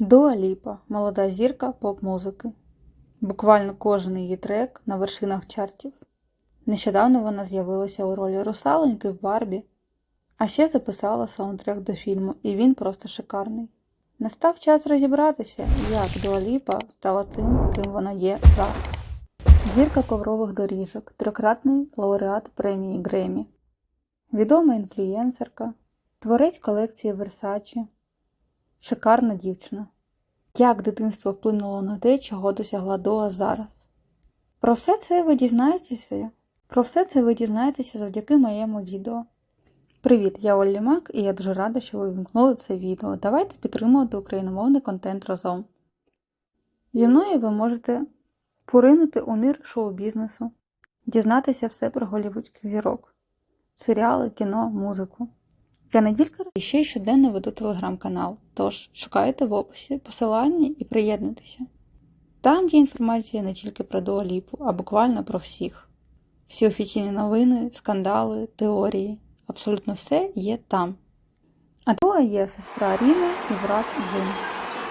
Дуа Ліпа – молода зірка поп-музики. Буквально кожен її трек на вершинах чартів. Нещодавно вона з'явилася у ролі русалоньки в Барбі, а ще записала саундтрек до фільму, і він просто шикарний. Настав час розібратися, як Дуа Ліпа стала тим, ким вона є зараз. Зірка коврових доріжок, трикратний лауреат премії Гремі, відома інфлюєнсерка, творець колекції Versace, шикарна дівчина. Як дитинство вплинуло на те, чого досягла Доа зараз? Про все це ви дізнаєтеся. Про все це ви дізнаєтеся завдяки моєму відео. Привіт, я Оллі Мак і я дуже рада, що ви вимкнули це відео. Давайте підтримувати україномовний контент разом. Зі мною ви можете поринути у мір шоу-бізнесу, дізнатися все про голівудських зірок, серіали, кіно, музику. Я не тільки і ще й щоденно веду телеграм-канал, тож шукайте в описі посилання і приєднуйтеся. Там є інформація не тільки про Дуаліпу, а буквально про всіх. Всі офіційні новини, скандали, теорії, абсолютно все є там. А Дуа є сестра Ріни і брат Джин.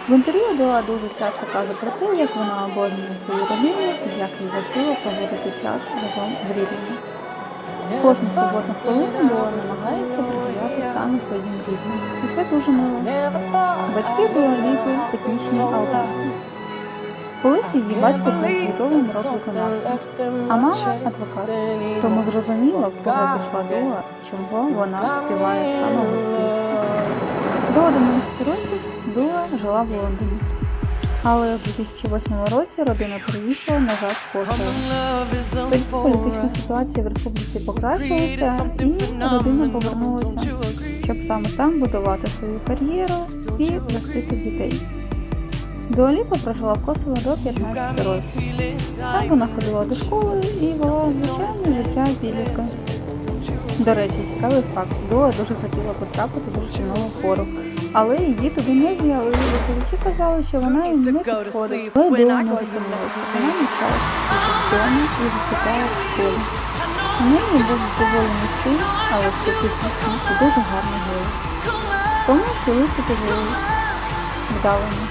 В інтерв'ю Дуа дуже часто каже про те, як вона обожнює свою родину і як їй важливо проводити час разом з рідними. Кожну суботну хвилину Дуа намагається саме своїм рідним. І це дуже мило. Батьки Дуа Ліпи – етнічні албанці. Колись її батько був відомим рок-виконавцем, а мама адвокат. Тому зрозуміло, кого пішла Дуа, чого вона співає саме в дитинстві. До 11 років Дуа жила в Лондоні. Але в 2008 році родина переїхала назад в Косово. Тоді політична ситуація в республіці покращилася, і родина повернулася, щоб саме там будувати свою кар'єру і ростити дітей. Дуаліпа прожила в Косово до 15 років. Там вона ходила до школи і вела звичайне життя підлітка. До речі, цікавий факт. Дуа дуже хотіла потрапити до шкільного хору, але її туди не взяли. Викладачі казали, що вона їм не підходить. Але Дуа не зупинилася. Вона навчалася вдома і виступала в школі. Неї був доволі низький, але ще сильний і дуже гарний голос. Тому виступи були вдалими.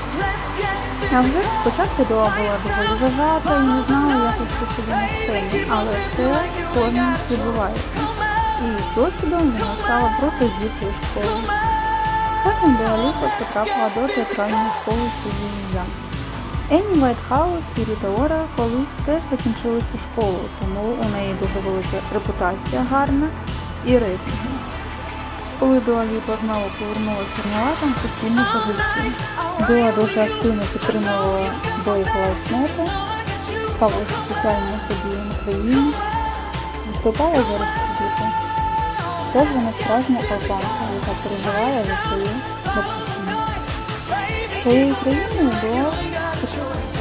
А вже спочатку Дуа була доволі зажата і не знала, як вести себе на сцені, але це кожен відбувається. І з досвідом вона стала просто зіркою школи. Потім Ліпа потрапила до театральної школи Ям. Енні Вайтхаус і Ріта Ора колись теж закінчили цю школу, тому у неї дуже велика репутація гарна і рейтинги. Коли Дуа Ліпа знову повернулася там постійно позиції. Дуа дуже активно підтримувала Life Matter, ставилася соціальними подіями в країні, виступала за республіку. Тож вона справжня албанка, яка переживає за свою батьківщину. Своєю країною Дуа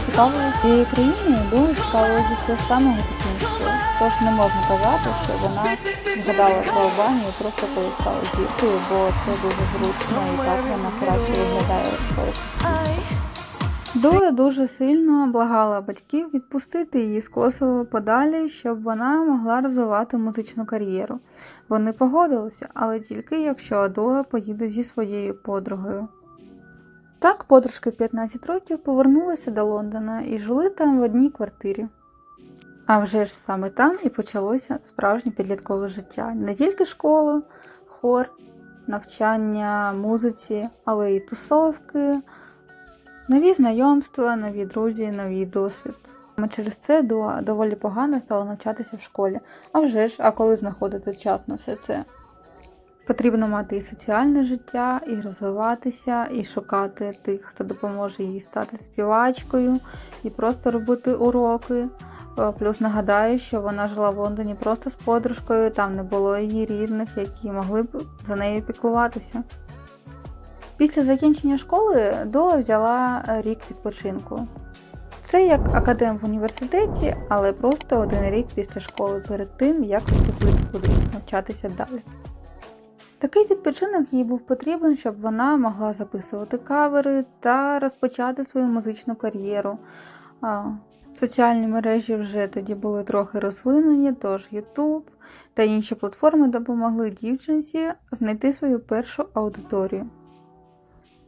цікавилася своєю країною Дуа цікавилася з самого. Тож не можна казати, що вона згадала про Албанію просто коли стала діткою, бо це дуже зручно і так вона краще виглядає. Дора дуже сильно благала батьків відпустити її з Косово подалі, щоб вона могла розвивати музичну кар'єру. Вони погодилися, але тільки якщо Адоа поїде зі своєю подругою. Так, подружки в 15 років повернулися до Лондона і жили там в одній квартирі. А вже ж саме там і почалося справжнє підліткове життя. Не тільки школа, хор, навчання, музиці, але й тусовки, нові знайомства, нові друзі, новий досвід. Саме через це доволі погано стала навчатися в школі. А вже ж, а коли знаходити час на все це? Потрібно мати і соціальне життя, і розвиватися, і шукати тих, хто допоможе їй стати співачкою, і просто робити уроки. Е, Плюс нагадаю, що вона жила в Лондоні просто з подружкою, там не було її рідних, які могли б за нею піклуватися. Після закінчення школи Доа взяла рік відпочинку. Це як академ в університеті, але просто один рік після школи перед тим, як вступити кудись навчатися далі. Такий відпочинок їй був потрібен, щоб вона могла записувати кавери та розпочати свою музичну кар'єру. Соціальні мережі вже тоді були трохи розвинені, тож YouTube та інші платформи допомогли дівчинці знайти свою першу аудиторію.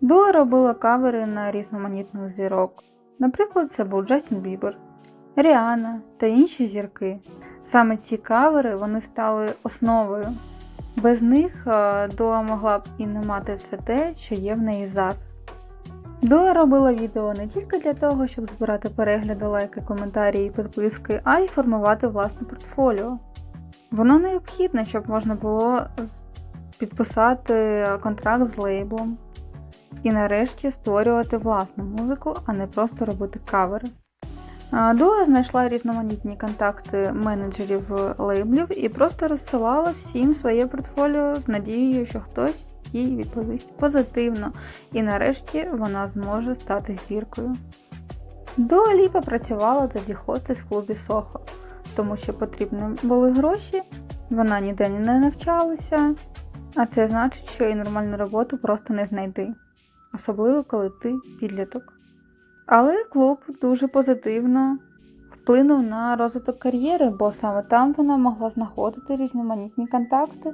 Дуа робила кавери на різноманітних зірок. Наприклад, це був Джастін Бібер, Ріана та інші зірки. Саме ці кавери вони стали основою. Без них е, Дуа могла б і не мати все те, що є в неї зараз. Дуа робила відео не тільки для того, щоб збирати перегляди, лайки, коментарі і підписки, а й формувати власне портфоліо. Воно необхідне, щоб можна було підписати контракт з лейблом і нарешті створювати власну музику, а не просто робити кавери. А, Дуа знайшла різноманітні контакти менеджерів лейблів і просто розсилала всім своє портфоліо з надією, що хтось їй відповість позитивно, і нарешті вона зможе стати зіркою. Дуа Ліпа працювала тоді хостес в клубі Сохо, тому що потрібні були гроші, вона ніде не навчалася, а це значить, що і нормальну роботу просто не знайди, особливо коли ти підліток. Але клуб дуже позитивно вплинув на розвиток кар'єри, бо саме там вона могла знаходити різноманітні контакти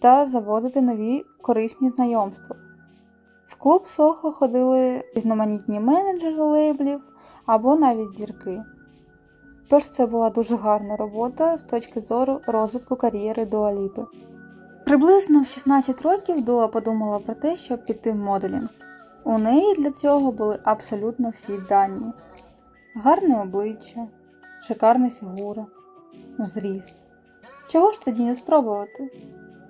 та заводити нові корисні знайомства. В клуб Сохо ходили різноманітні менеджери лейблів або навіть зірки. Тож це була дуже гарна робота з точки зору розвитку кар'єри Дуаліпи. Приблизно в 16 років Дуа подумала про те, щоб піти в моделінг. У неї для цього були абсолютно всі дані: гарне обличчя, шикарна фігура, зріст. Чого ж тоді не спробувати?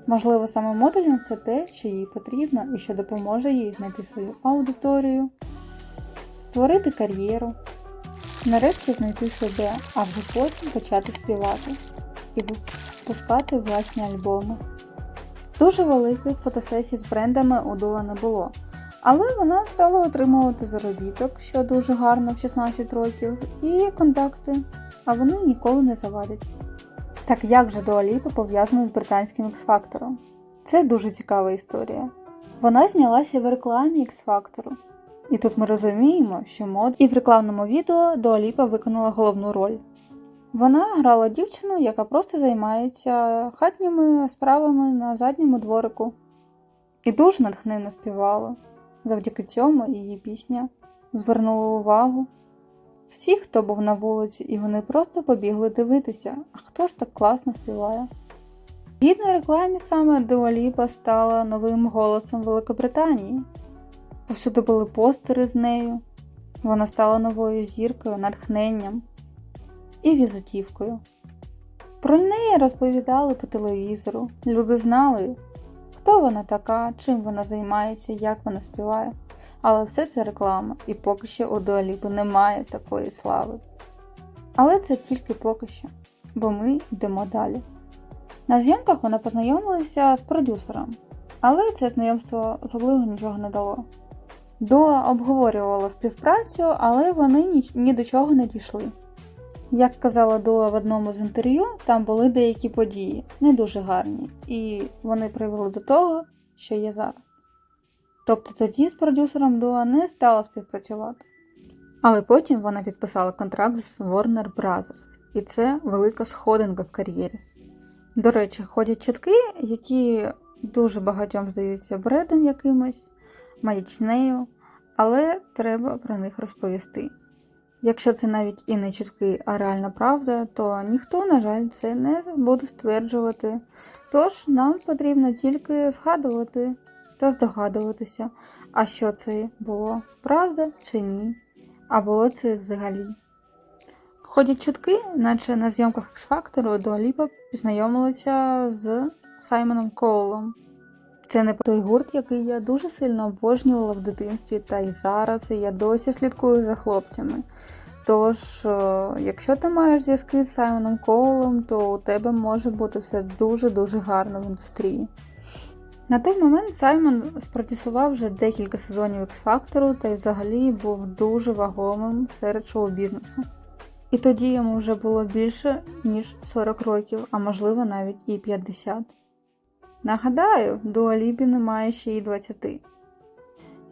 Можливо, саме моделінг це те, що їй потрібно і що допоможе їй знайти свою аудиторію, створити кар'єру, нарешті знайти себе, а вже потім почати співати і випускати власні альбоми. Дуже великих фотосесій з брендами у Дуа не було, але вона стала отримувати заробіток, що дуже гарно в 16 років, і контакти, а вони ніколи не завадять. Так як же Дуа Ліпа пов'язана з британським X-Factor? Це дуже цікава історія. Вона знялася в рекламі X-Factor. І тут ми розуміємо, що мод і в рекламному відео Дуа Ліпа виконала головну роль. Вона грала дівчину, яка просто займається хатніми справами на задньому дворику. І дуже натхненно співала. Завдяки цьому її пісня звернула увагу всіх, хто був на вулиці, і вони просто побігли дивитися, а хто ж так класно співає. В рекламі саме Дуаліпа стала новим голосом Великобританії. Повсюди були постери з нею. Вона стала новою зіркою, натхненням і візитівкою. Про неї розповідали по телевізору. Люди знали, хто вона така, чим вона займається, як вона співає. Але все це реклама, і поки що у Дуаліпи немає такої слави. Але це тільки поки що, бо ми йдемо далі. На зйомках вона познайомилася з продюсером, але це знайомство особливо нічого не дало. Дуа обговорювала співпрацю, але вони ні, ні до чого не дійшли. Як казала Дуа в одному з інтерв'ю, там були деякі події, не дуже гарні, і вони привели до того, що є зараз. Тобто тоді з продюсером Дуа не стала співпрацювати. Але потім вона підписала контракт з Warner Brothers, і це велика сходинка в кар'єрі. До речі, ходять чутки, які дуже багатьом здаються бредом якимось, маячнею, але треба про них розповісти. Якщо це навіть і не чутки, а реальна правда, то ніхто, на жаль, це не буде стверджувати. Тож нам потрібно тільки згадувати та здогадуватися, а що це було, правда чи ні, а було це взагалі. Ходять чутки, наче на зйомках X-Factor Дуаліпа познайомилася з Саймоном Коулом. Це не той гурт, який я дуже сильно обожнювала в дитинстві, та й зараз і я досі слідкую за хлопцями. Тож, е, якщо ти маєш зв'язки з Саймоном Коулом, то у тебе може бути все дуже-дуже гарно в індустрії. На той момент Саймон спродюсував вже декілька сезонів X-Factor та й взагалі був дуже вагомим серед шоу-бізнесу. І тоді йому вже було більше, ніж 40 років, а можливо навіть і 50. Нагадаю, Дуалібі немає ще й 20.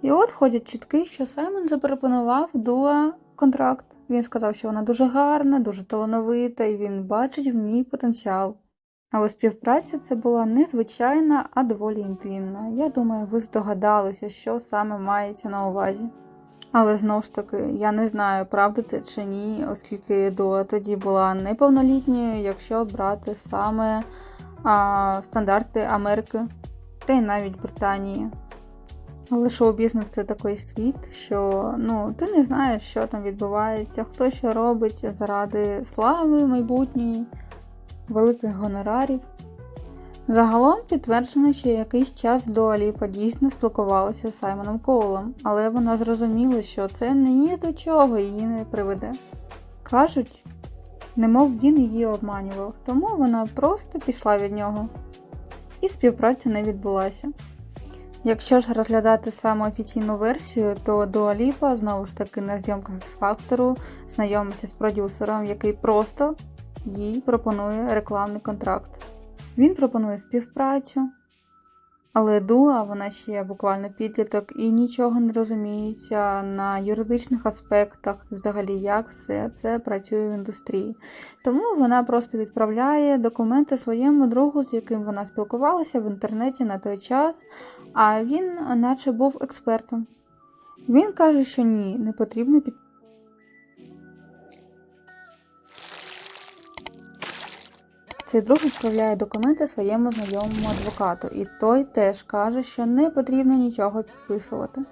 І от ходять чутки, що Саймон запропонував Дуа контракт. Він сказав, що вона дуже гарна, дуже талановита, і він бачить в ній потенціал. Але співпраця це була не звичайна, а доволі інтимна. Я думаю, ви здогадалися, що саме мається на увазі. Але знову ж таки, я не знаю, правда це чи ні, оскільки Дуа тоді була неповнолітньою, якщо брати саме а, стандарти Америки та й навіть Британії. Але шоу-бізнес це такий світ, що ну, ти не знаєш, що там відбувається, хто що робить заради слави майбутньої, великих гонорарів. Загалом підтверджено, що якийсь час Дуа Ліпа дійсно спілкувалася з Саймоном Коулом, але вона зрозуміла, що це ні до чого її не приведе. Кажуть, немов він її обманював, тому вона просто пішла від нього. І співпраця не відбулася. Якщо ж розглядати саме офіційну версію, то Дуа Ліпа знову ж таки на зйомках X-Factor знайомиться з продюсером, який просто їй пропонує рекламний контракт. Він пропонує співпрацю, але Дуа, вона ще буквально підліток і нічого не розуміється на юридичних аспектах, взагалі, як все це працює в індустрії. Тому вона просто відправляє документи своєму другу, з яким вона спілкувалася в інтернеті на той час, а він, наче був експертом. Він каже, що ні, не потрібно під. Цей друг відправляє документи своєму знайомому адвокату, і той теж каже, що не потрібно нічого підписувати.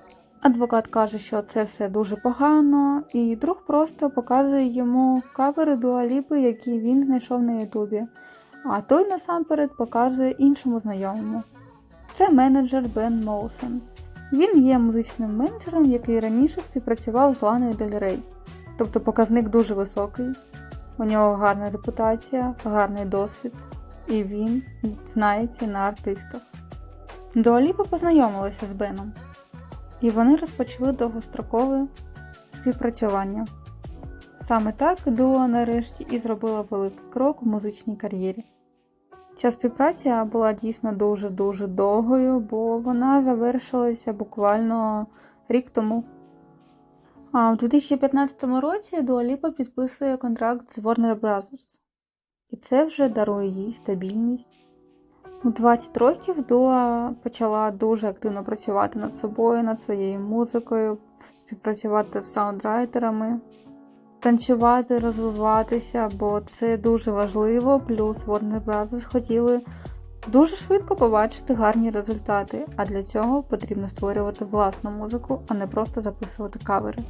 Адвокат каже, що це все дуже погано, і друг просто показує йому кавери дуаліпи, які він знайшов на Ютубі. А той насамперед показує іншому знайомому. Це менеджер Бен Моусон. Він є музичним менеджером, який раніше співпрацював з Ланою Дель Рей. Тобто показник дуже високий. У нього гарна репутація, гарний досвід, і він знається на артистах. Дуаліпа познайомилася з Беном, і вони розпочали довгострокове співпрацювання. Саме так Дуо нарешті і зробила великий крок в музичній кар'єрі. Ця співпраця була дійсно дуже-дуже довгою, бо вона завершилася буквально рік тому. В 2015 році Дуаліпа підписує контракт з Warner Bros. І це вже дарує їй стабільність. У 20 років Дуа почала дуже активно працювати над собою, над своєю музикою, співпрацювати з саундрайтерами, танцювати, розвиватися, бо це дуже важливо. Плюс Warner Bros. хотіли дуже швидко побачити гарні результати, а для цього потрібно створювати власну музику, а не просто записувати кавери.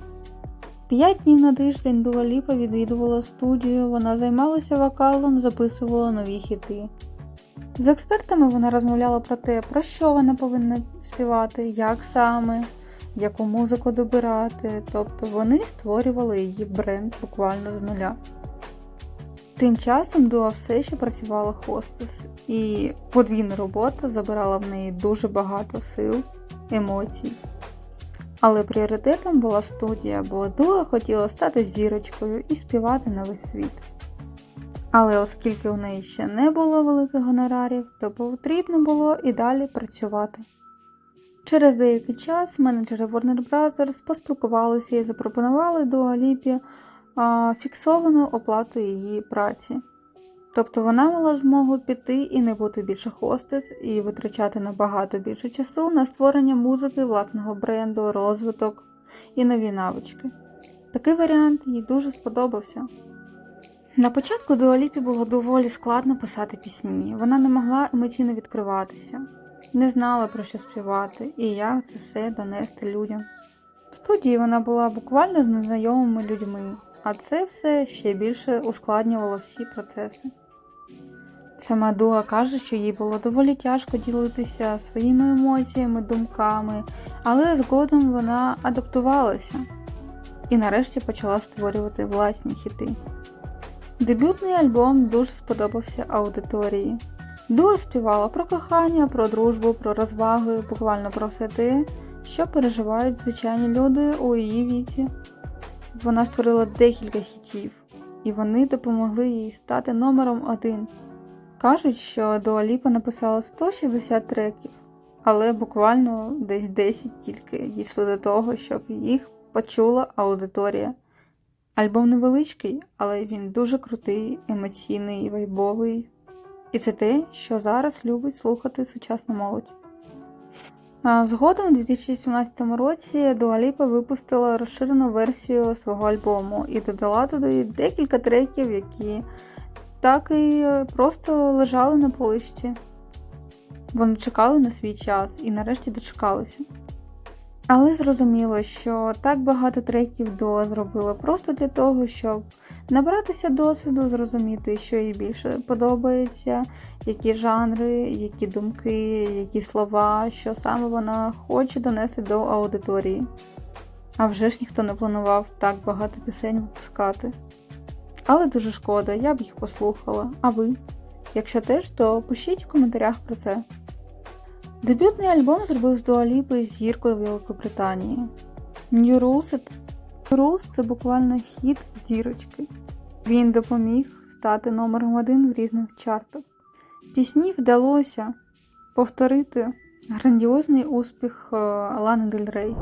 П'ять днів на тиждень Дуа Ліпа відвідувала студію, вона займалася вокалом, записувала нові хіти. З експертами вона розмовляла про те, про що вона повинна співати, як саме, яку музику добирати, тобто вони створювали її бренд буквально з нуля. Тим часом Дуа все ще працювала хостес, і подвійна робота забирала в неї дуже багато сил, емоцій. Але пріоритетом була студія, бо Дуа хотіла стати зірочкою і співати на весь світ. Але оскільки у неї ще не було великих гонорарів, то потрібно було і далі працювати. Через деякий час менеджери Warner Bros. поспілкувалися і запропонували Дуа Ліпі фіксовану оплату її праці. Тобто вона мала змогу піти і не бути більше хостес, і витрачати набагато більше часу на створення музики, власного бренду, розвиток і нові навички. Такий варіант їй дуже сподобався. На початку Дуаліпі було доволі складно писати пісні, вона не могла емоційно відкриватися, не знала про що співати і як це все донести людям. В студії вона була буквально з незнайомими людьми, а це все ще більше ускладнювало всі процеси. Сама Дуа каже, що їй було доволі тяжко ділитися своїми емоціями, думками, але згодом вона адаптувалася і нарешті почала створювати власні хіти. Дебютний альбом дуже сподобався аудиторії. Дуа співала про кохання, про дружбу, про розваги, буквально про все те, що переживають звичайні люди у її віці. Вона створила декілька хітів, і вони допомогли їй стати номером один. Кажуть, що Дуа Ліпа написала 160 треків, але буквально десь 10 тільки дійшли до того, щоб їх почула аудиторія. Альбом невеличкий, але він дуже крутий, емоційний, вайбовий І це те, що зараз любить слухати сучасна молодь. Згодом у 2017 році Lipa випустила розширену версію свого альбому і додала туди декілька треків, які так і просто лежали на поличці. Вони чекали на свій час і нарешті дочекалися. Але зрозуміло, що так багато треків до зробила просто для того, щоб набратися досвіду, зрозуміти, що їй більше подобається, які жанри, які думки, які слова, що саме вона хоче донести до аудиторії. А вже ж ніхто не планував так багато пісень випускати. Але дуже шкода, я б їх послухала. А ви? Якщо теж, то пишіть в коментарях про це. Дебютний альбом зробив з Дуаліпи зіркою Великобританії. New Rules – New Rules – це буквально хіт зірочки. Він допоміг стати номером один в різних чартах. Пісні вдалося повторити грандіозний успіх е, Лани Дель Рей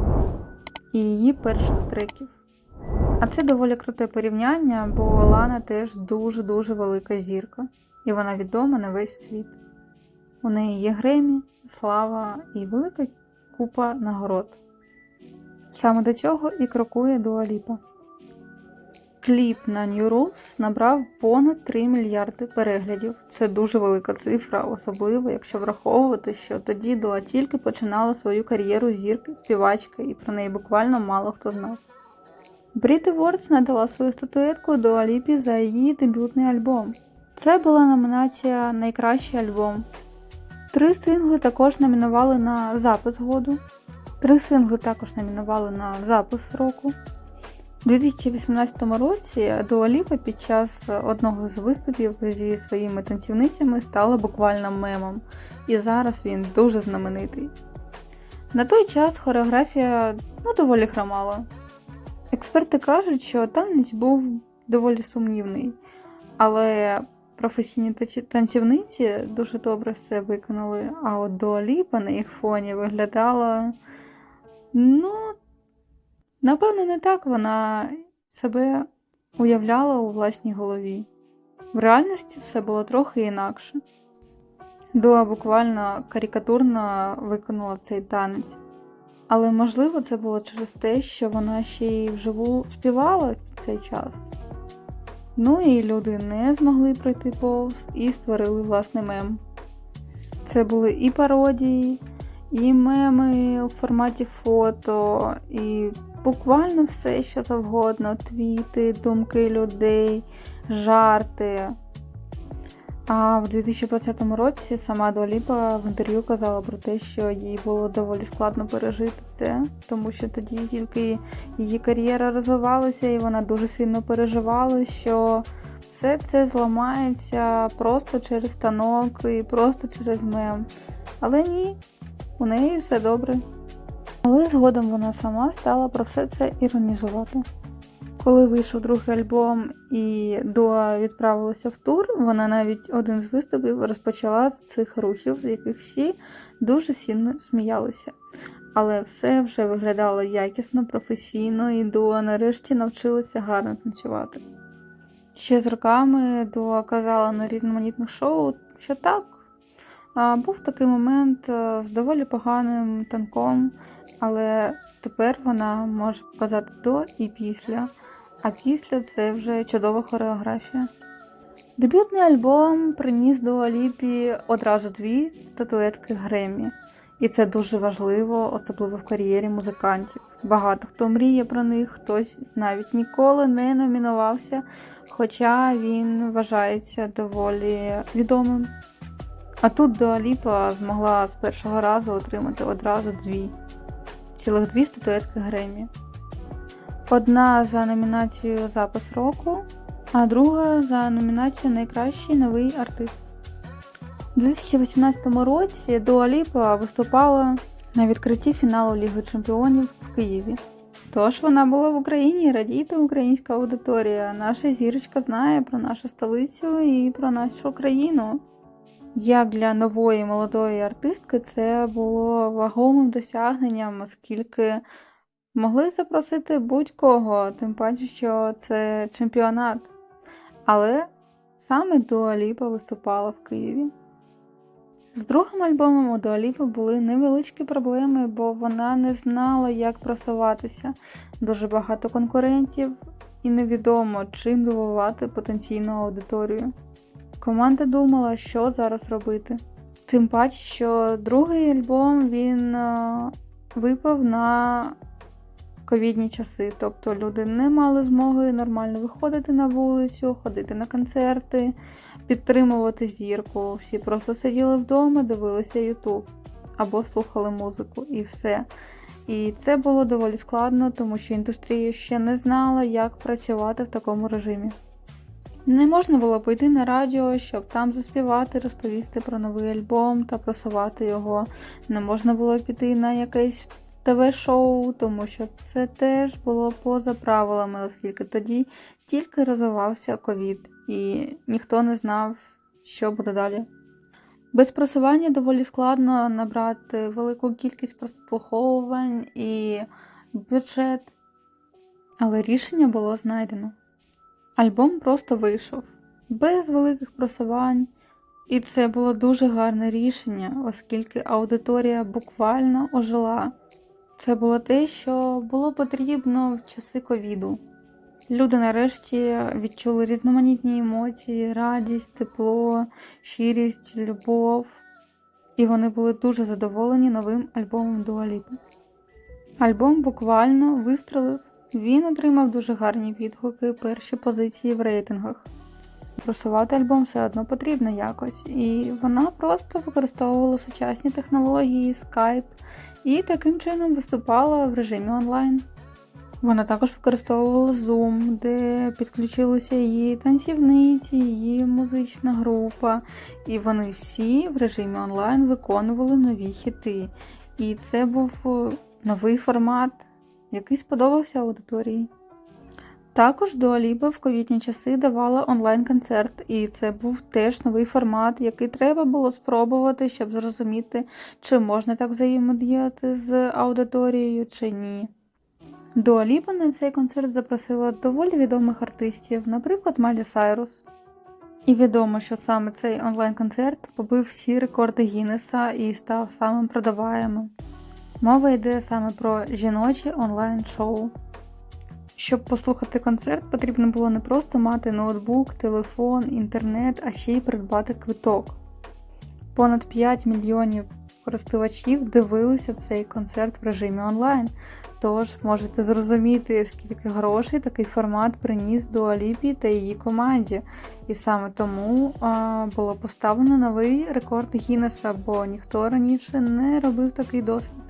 і її перших треків. А це доволі круте порівняння, бо Лана теж дуже-дуже велика зірка, і вона відома на весь світ. У неї є Гремі, слава і велика купа нагород. Саме до цього і крокує Дуаліпа. Кліп на New Rules набрав понад 3 мільярди переглядів. Це дуже велика цифра, особливо якщо враховувати, що тоді Дуа тільки починала свою кар'єру зірки, співачки, і про неї буквально мало хто знав. Бріт Вордс надала свою статуетку Дуаліпі за її дебютний альбом. Це була номінація Найкращий альбом. Три сингли також номінували на запис году. Три сингли також номінували на запис року. У 2018 році Дуа Ліпа під час одного з виступів зі своїми танцівницями стала буквально мемом, і зараз він дуже знаменитий. На той час хореографія ну, доволі хромала. Експерти кажуть, що танець був доволі сумнівний, але професійні танцівниці дуже добре все виконали, а от Дуа Ліпа на їх фоні виглядала. Ну, напевно, не так вона себе уявляла у власній голові. В реальності все було трохи інакше. Дуа буквально карикатурно виконала цей танець. Але можливо це було через те, що вона ще й вживу співала в цей час. Ну і люди не змогли пройти повз і створили власний мем. Це були і пародії, і меми у форматі фото, і буквально все, що завгодно: твіти, думки людей, жарти. А в 2020 році сама Дуаліпа в інтерв'ю казала про те, що їй було доволі складно пережити це, тому що тоді тільки її кар'єра розвивалася, і вона дуже сильно переживала, що все це зламається просто через станок і просто через мем. Але ні, у неї все добре. Але згодом вона сама стала про все це іронізувати. Коли вийшов другий альбом і Дуа відправилася в тур, вона навіть один з виступів розпочала з цих рухів, з яких всі дуже сильно сміялися. Але все вже виглядало якісно, професійно, і Дуа нарешті навчилася гарно танцювати. Ще з роками Дуа казала на різноманітних шоу, що так, був такий момент з доволі поганим танком, але тепер вона може показати до і після. А після це вже чудова хореографія. Дебютний альбом приніс до Аліпі одразу дві статуетки Гремі. І це дуже важливо, особливо в кар'єрі музикантів. Багато хто мріє про них, хтось навіть ніколи не номінувався, хоча він вважається доволі відомим. А тут Дуа Ліпа змогла з першого разу отримати одразу дві, цілих дві статуетки Гремі. Одна за номінацією Запис року, а друга за номінацією Найкращий новий артист. У 2018 році Дуа Ліпа виступала на відкритті фіналу Ліги Чемпіонів в Києві. Тож вона була в Україні, радійте українська аудиторія. Наша зірочка знає про нашу столицю і про нашу країну. Як для нової молодої артистки це було вагомим досягненням, оскільки могли запросити будь-кого, тим паче, що це чемпіонат. Але саме Дуа Ліпа виступала в Києві. З другим альбомом у Дуа Ліпи були невеличкі проблеми, бо вона не знала, як просуватися. Дуже багато конкурентів, і невідомо, чим дивувати потенційну аудиторію. Команда думала, що зараз робити. Тим паче, що другий альбом він е, випав на ковідні часи, тобто люди не мали змоги нормально виходити на вулицю, ходити на концерти, підтримувати зірку. Всі просто сиділи вдома, дивилися Ютуб або слухали музику і все. І це було доволі складно, тому що індустрія ще не знала, як працювати в такому режимі. Не можна було пойти на радіо, щоб там заспівати, розповісти про новий альбом та просувати його. Не можна було піти на якесь ТВ-шоу, тому що це теж було поза правилами, оскільки тоді тільки розвивався ковід, і ніхто не знав, що буде далі. Без просування доволі складно набрати велику кількість прослуховувань і бюджет, але рішення було знайдено. Альбом просто вийшов без великих просувань, і це було дуже гарне рішення, оскільки аудиторія буквально ожила. Це було те, що було потрібно в часи ковіду. Люди нарешті відчули різноманітні емоції, радість, тепло, щирість, любов, і вони були дуже задоволені новим альбомом Дуаліпи. Альбом буквально вистрелив, він отримав дуже гарні відгуки, перші позиції в рейтингах. Просувати альбом все одно потрібно якось, і вона просто використовувала сучасні технології, скайп і таким чином виступала в режимі онлайн. Вона також використовувала Zoom, де підключилися її танцівниці, її музична група, і вони всі в режимі онлайн виконували нові хіти. І це був новий формат, який сподобався аудиторії. Також Дуаліба в ковідні часи давала онлайн-концерт, і це був теж новий формат, який треба було спробувати, щоб зрозуміти, чи можна так взаємодіяти з аудиторією, чи ні. Дуаліпа на цей концерт запросила доволі відомих артистів, наприклад, Малі Сайрус. І відомо, що саме цей онлайн-концерт побив всі рекорди Гіннеса і став самим продаваємим. Мова йде саме про жіночі онлайн-шоу. Щоб послухати концерт, потрібно було не просто мати ноутбук, телефон, інтернет, а ще й придбати квиток. Понад 5 мільйонів користувачів дивилися цей концерт в режимі онлайн. Тож можете зрозуміти, скільки грошей такий формат приніс до Аліпі та її команді. І саме тому а, було поставлено новий рекорд Гіннеса, бо ніхто раніше не робив такий досвід.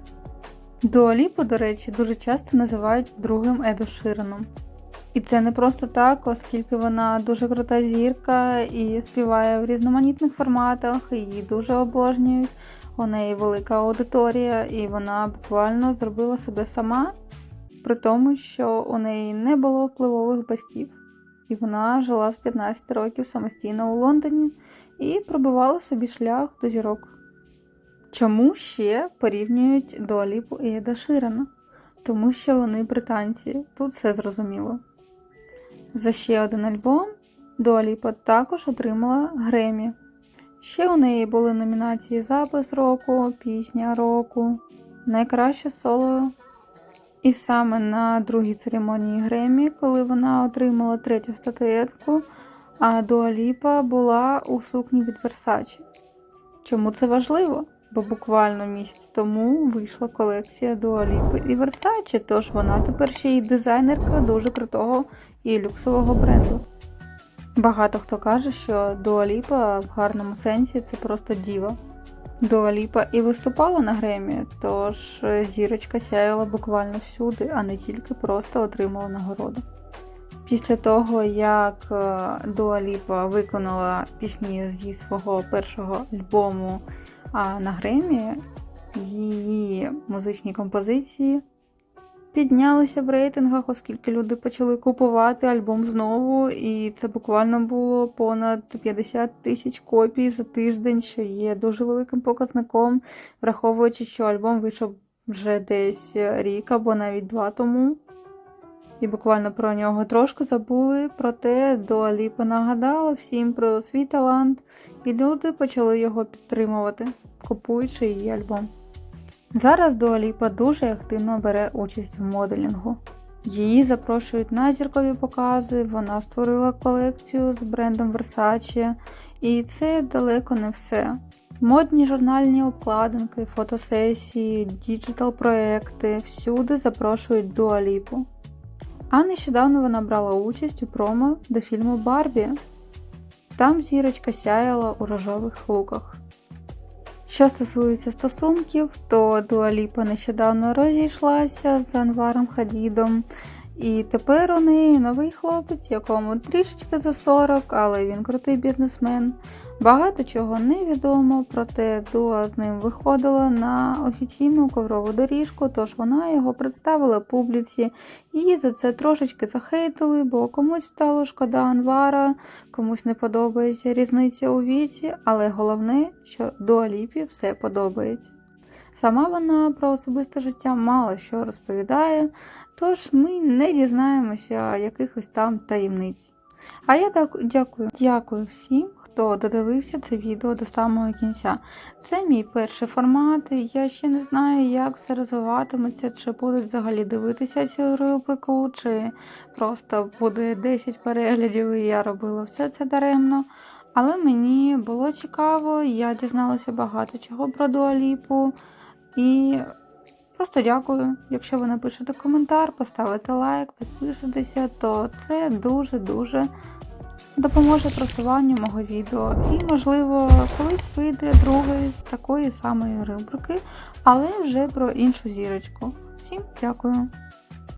Дуаліпу, до речі, дуже часто називають другим Еду Ширеном. І це не просто так, оскільки вона дуже крута зірка і співає в різноманітних форматах, її дуже обожнюють. У неї велика аудиторія, і вона буквально зробила себе сама, при тому, що у неї не було впливових батьків. І вона жила з 15 років самостійно у Лондоні і пробивала собі шлях до зірок. Чому ще порівнюють Дуаліпу і Еда Ширена? Тому що вони британці, тут все зрозуміло. За ще один альбом Дуаліпа також отримала Гремі. Ще у неї були номінації Запис року, Пісня року, Найкраще соло. І саме на другій церемонії Гремі, коли вона отримала третю статуетку, а Дуаліпа була у сукні від Versace. Чому це важливо? Бо буквально місяць тому вийшла колекція Дуаліпи і Versace, тож вона тепер ще й дизайнерка дуже крутого і люксового бренду. Багато хто каже, що Дуаліпа в гарному сенсі це просто діва. Дуаліпа і виступала на Гремі, тож зірочка сяяла буквально всюди, а не тільки просто отримала нагороду. Після того, як Дуаліпа виконала пісні зі свого першого альбому на Гремі, її музичні композиції піднялися в рейтингах, оскільки люди почали купувати альбом знову, і це буквально було понад 50 тисяч копій за тиждень, що є дуже великим показником, враховуючи, що альбом вийшов вже десь рік або навіть два тому. І буквально про нього трошки забули. Проте Дуа Ліпа нагадала всім про свій талант, і люди почали його підтримувати, купуючи її альбом. Зараз Дуа Ліпа дуже активно бере участь в моделінгу. Її запрошують на зіркові покази, вона створила колекцію з брендом Versace, і це далеко не все. Модні журнальні обкладинки, фотосесії, діджитал-проекти всюди запрошують Дуаліпу. А нещодавно вона брала участь у промо до фільму Барбі. Там зірочка сяяла у рожових луках. Що стосується стосунків, то Дуаліпа нещодавно розійшлася з Анваром Хадідом, і тепер у неї новий хлопець, якому трішечки за 40, але він крутий бізнесмен. Багато чого невідомо, проте Дуа з ним виходила на офіційну коврову доріжку, тож вона його представила публіці. Її за це трошечки захейтили, бо комусь стало шкода Анвара, комусь не подобається різниця у віці, але головне, що Дуаліпі все подобається. Сама вона про особисте життя мало що розповідає, тож ми не дізнаємося якихось там таємниць. А я дякую. Дякую всім, хто додивився це відео до самого кінця. Це мій перший формат. і Я ще не знаю, як все розвиватиметься, чи будуть взагалі дивитися цю рубрику, чи просто буде 10 переглядів, і я робила все це даремно. Але мені було цікаво, я дізналася багато чого про Дуаліпу. І просто дякую. Якщо ви напишете коментар, поставите лайк, підпишетеся, то це дуже-дуже допоможе просуванню мого відео. І, можливо, колись вийде другий з такої самої рубрики, але вже про іншу зірочку. Всім дякую!